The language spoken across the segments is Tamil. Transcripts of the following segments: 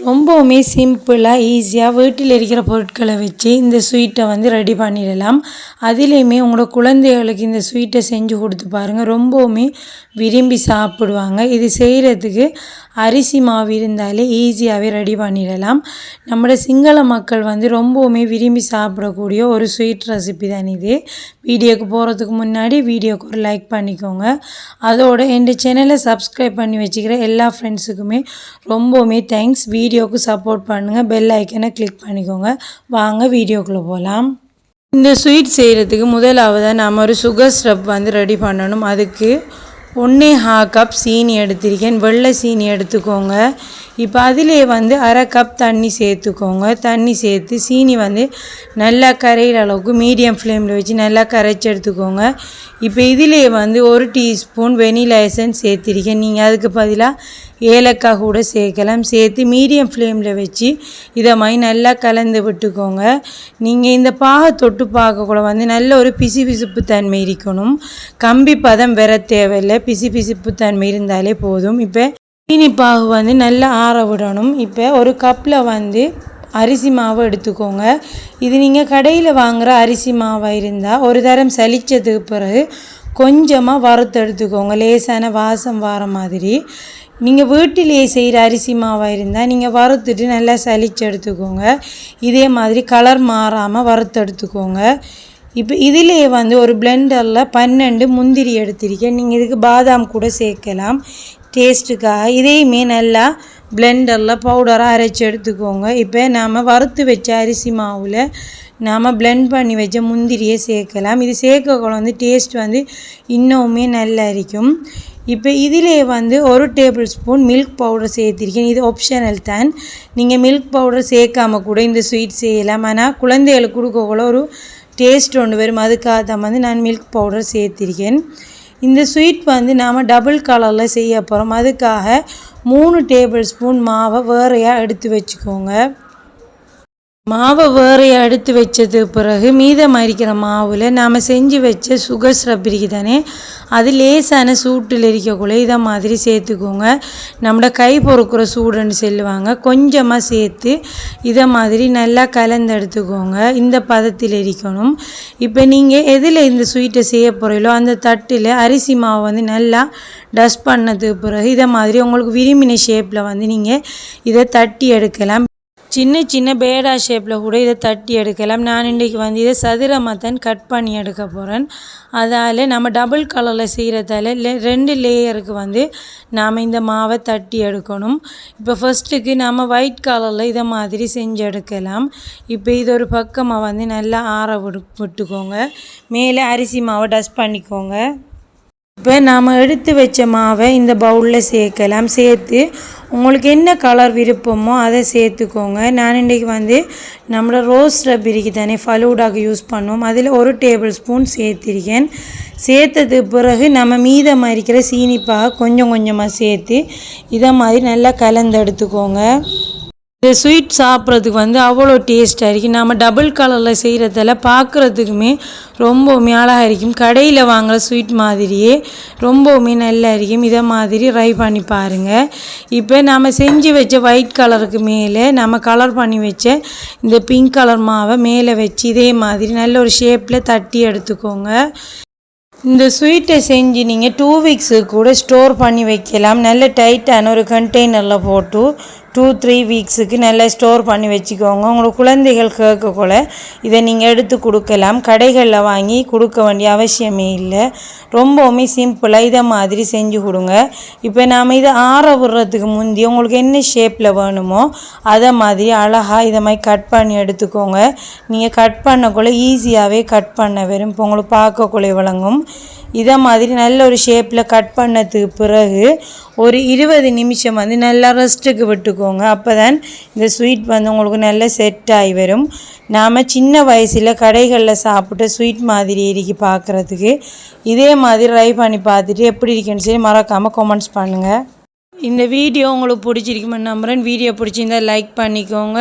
ரொம்பவுமே சிம்பிளாக ஈஸியாக வீட்டில் இருக்கிற பொருட்களை வச்சு இந்த ஸ்வீட்டை வந்து ரெடி பண்ணிடலாம். அதுலேயுமே உங்களோட குழந்தைகளுக்கு இந்த ஸ்வீட்டை செஞ்சு கொடுத்து பாருங்கள் ரொம்பவுமே விரும்பி சாப்பிடுவாங்க. இது செய்கிறதுக்கு அரிசி மாவு இருந்தாலே ஈஸியாகவே ரெடி பண்ணிடலாம். நம்மளோட சிங்கள மக்கள் வந்து ரொம்பவுமே விரும்பி சாப்பிடக்கூடிய ஒரு ஸ்வீட் ரெசிபி தான் இது. வீடியோக்கு போகிறதுக்கு முன்னாடி வீடியோக்கு ஒரு லைக் பண்ணிக்கோங்க. அதோட என் சேனலை சப்ஸ்கிரைப் பண்ணி வச்சுக்கிற எல்லா ஃப்ரெண்ட்ஸுக்குமே ரொம்பவுமே தேங்க்ஸ் வீடியோவுக்கு சப்போர்ட் பண்ணுங்கள் பெல் ஐக்கனை கிளிக் பண்ணிக்கோங்க. வாங்க வீடியோக்குள்ளே போகலாம் இந்த ஸ்வீட் செய்கிறதுக்கு முதலாவது நம்ம ஒரு சுகர் ஸ்டப் வந்து ரெடி பண்ணணும். அதுக்கு ஒன்றே ஹா கப் சீனி எடுத்திருக்கேன். வெள்ளை சீனி எடுத்துக்கோங்க. இப்போ அதிலே வந்து அரை கப் தண்ணி சேர்த்துக்கோங்க. தண்ணி சேர்த்து சீனி வந்து நல்லா கரையிற அளவுக்கு மீடியம் ஃப்ளேமில் வச்சு நல்லா கரைச்சி எடுத்துக்கோங்க. இப்போ இதிலே வந்து ஒரு டீஸ்பூன் வெனிலா எசன்ஸ் சேர்த்திருக்கேன். நீங்கள் அதுக்கு பதிலாக ஏலக்காய் கூட சேர்க்கலாம். சேர்த்து மீடியம் ஃப்ளேமில் வச்சு இதை மாதிரி நல்லா கலந்து விட்டுக்கோங்க. நீங்கள் இந்த பாகை தொட்டு பார்க்கக்கூட வந்து நல்ல ஒரு பிசு பிசுப்பு தன்மை இருக்கணும். கம்பி பதம் வர தேவையில்லை. பிசு பிசுப்பு தன்மை இருந்தாலே போதும். இப்போ சீனி பாகு வந்து நல்லா ஆற விடணும். இப்போ ஒரு கப்பில் வந்து அரிசி மாவு எடுத்துக்கோங்க. இது நீங்கள் கடையில் வாங்குகிற அரிசி மாவாக இருந்தால் ஒரு தரம் சலித்ததுக்கு பிறகு கொஞ்சமாக வறுத்து எடுத்துக்கோங்க லேசான வாசம் வர மாதிரி. நீங்கள் வீட்டிலேயே செய்கிற அரிசி மாவாக இருந்தால் நீங்கள் வறுத்துட்டு நல்லா சளிச்சு எடுத்துக்கோங்க. இதே மாதிரி கலர் மாறாமல் வறுத்து எடுத்துக்கோங்க. இப்போ இதிலே வந்து ஒரு பிளெண்டரில் பன்னெண்டு முந்திரி எடுத்திருக்கேன். நீங்கள் இதுக்கு பாதாம் கூட சேர்க்கலாம். டேஸ்ட்டுக்காக இதையுமே நல்லா பிளெண்டரில் பவுடராக அரைச்சி எடுத்துக்கோங்க. இப்போ நாம் வறுத்து வச்ச அரிசி மாவில் நாம் பிளெண்ட் பண்ணி வச்ச முந்திரியை சேர்க்கலாம். இது சேர்க்கக்குள்ள வந்து டேஸ்ட் வந்து இன்னுமே நல்லா இருக்கும். இப்போ இதிலே வந்து ஒரு டேபிள் ஸ்பூன் மில்க் பவுடர் சேர்த்திருக்கேன். இது ஆப்ஷனல் தான். நீங்கள் மில்க் பவுடர் சேர்க்காம கூட இந்த ஸ்வீட் செய்யலாம். ஆனால் குழந்தைகளுக்கு கொடுக்கக்குள்ள ஒரு டேஸ்ட் ஒன்று வரும். அதுக்காக தான் வந்து நான் மில்க் பவுடர் சேர்த்திருக்கேன். இந்த ஸ்வீட் வந்து நாம் டபுள் கலரில் செய்ய போகிறோம் அதுக்காக மூணு டேபிள் ஸ்பூன் மாவை வேறையாக எடுத்து வச்சுக்கோங்க. மாவை வேறையை எடுத்து வச்சது பிறகு மீதம் அரிக்கிற மாவில் நாம் செஞ்சு வச்ச சுகர் ஸ்ரப் தானே அது லேசான சூட்டில் இருக்கக்குள்ள இதை மாதிரி சேர்த்துக்கோங்க. நம்மளோட கை பொறுக்கிற சூடுன்னு சொல்லுவாங்க. கொஞ்சமாக சேர்த்து இதை மாதிரி நல்லா கலந்து எடுத்துக்கோங்க. இந்த பதத்தில் இருக்கணும். இப்போ நீங்கள் எதில் இந்த ஸ்வீட்டை செய்ய போகிறீங்களோ அந்த தட்டில் அரிசி மாவு வந்து நல்லா டஸ்ட் பண்ணதுக்கு பிறகு இதை மாதிரி உங்களுக்கு விரும்பின ஷேப்பில் வந்து நீங்கள் இதை தட்டி எடுக்கலாம். சின்ன சின்ன பேடா ஷேப்பில் கூட இதை தட்டி எடுக்கலாம். நான் இன்றைக்கி வந்து இதை சதுரமாக தான் கட் பண்ணி எடுக்க போகிறேன் அதால் நம்ம டபுள் கலரில் செய்கிறதால ரெண்டு லேயருக்கு வந்து நாம் இந்த மாவை தட்டி எடுக்கணும். இப்போ ஃபஸ்ட்டுக்கு நாம் ஒயிட் கலரில் இதை மாதிரி செஞ்சு எடுக்கலாம். இப்போ இது ஒரு பக்கமாக வந்து நல்லா ஆற விடு விட்டுக்கோங்க. மேலே அரிசி மாவை டஸ்ட் பண்ணிக்கோங்க. இப்போ நாம் எடுத்து வச்ச மாவை இந்த பவுலில் சேர்க்கலாம். சேர்த்து உங்களுக்கு என்ன கலர் விருப்பமோ அதை சேர்த்துக்கோங்க. நான் இன்றைக்கி வந்து நம்மளோட ரோஸ் ரப்பிரிக்கு தானே ஃபலூடாக யூஸ் பண்ணுவோம். அதில் ஒரு டேபிள் ஸ்பூன் சேர்த்திருக்கேன். சேர்த்தது பிறகு நம்ம மீதமாக இருக்கிற சீனிப்பாக கொஞ்சம் கொஞ்சமாக சேர்த்து இதை மாதிரி நல்லா கலந்து எடுத்துக்கோங்க. இந்த ஸ்வீட் சாப்பிட்றதுக்கு வந்து அவ்வளோ டேஸ்ட்டாக இருக்கும் நம்ம டபுள் கலரில் செய்கிறதால பார்க்குறதுக்குமே ரொம்பவுமே அழகாக இருக்கும். கடையில் வாங்குகிற ஸ்வீட் மாதிரியே ரொம்பவுமே நல்லா இருக்கும். இதை மாதிரி ட்ரை பண்ணி பாருங்கள் இப்போ நம்ம செஞ்சு வச்ச ஒயிட் கலருக்கு மேலே நம்ம கலர் பண்ணி வச்ச இந்த பிங்க் கலர் மாவை மேலே வச்சு இதே மாதிரி நல்ல ஒரு ஷேப்பில் தட்டி எடுத்துக்கோங்க. இந்த ஸ்வீட்டை செஞ்சு நீங்கள் டூ வீக்ஸுக்கு கூட ஸ்டோர் பண்ணி வைக்கலாம். நல்ல டைட்டான ஒரு கண்டெய்னரில் போட்டு டூ த்ரீ வீக்ஸுக்கு நல்லா ஸ்டோர் பண்ணி வச்சுக்கோங்க. உங்களோட குழந்தைகள் கேட்கக்குள்ள இதை நீங்கள் எடுத்து கொடுக்கலாம். கடைகளில் வாங்கி கொடுக்க வேண்டிய அவசியமே இல்லை. ரொம்பவுமே சிம்பிளாக இதை மாதிரி செஞ்சு கொடுங்க. இப்போ நாம் இதை ஆற விடுறதுக்கு முந்தி உங்களுக்கு என்ன ஷேப்பில் வேணுமோ அதை மாதிரி அழகாக இதை மாதிரி கட் பண்ணி எடுத்துக்கோங்க. நீங்கள் கட் பண்ணக்குள்ளே ஈஸியாகவே கட் பண்ண வரும். இப்போ உங்களுக்கு பார்க்கக்குள்ளே விளங்கும். இதை மாதிரி நல்ல ஒரு ஷேப்பில் கட் பண்ணதுக்கு பிறகு ஒரு இருபது நிமிஷம் வந்து நல்லா ரெஸ்ட்டுக்கு விட்டுக்கோங்க. அப்போ தான் இந்த ஸ்வீட் வந்து உங்களுக்கு நல்லா செட் ஆகி வரும். நாம் சின்ன வயசில் கடைகளில் சாப்பிட்ட ஸ்வீட் மாதிரி இருக்கு பார்க்குறதுக்கு இதே மாதிரி ட்ரை பண்ணி பார்த்துட்டு எப்படி இருக்குன்னு சொல்லி மறக்காமல் கமெண்ட்ஸ் பண்ணுங்கள் இந்த வீடியோ உங்களுக்கு பிடிச்சிருக்குமென்னு நம்புகிறேன் வீடியோ பிடிச்சிருந்தா லைக் பண்ணிக்கோங்க.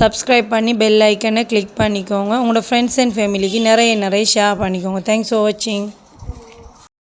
சப்ஸ்கிரைப் பண்ணி பெல் ஐக்கனை கிளிக் பண்ணிக்கோங்க. உங்களோட ஃப்ரெண்ட்ஸ் அண்ட் ஃபேமிலிக்கு நிறைய நிறைய ஷேர் பண்ணிக்கோங்க. தேங்க்ஸ் ஃபார் வாட்சிங்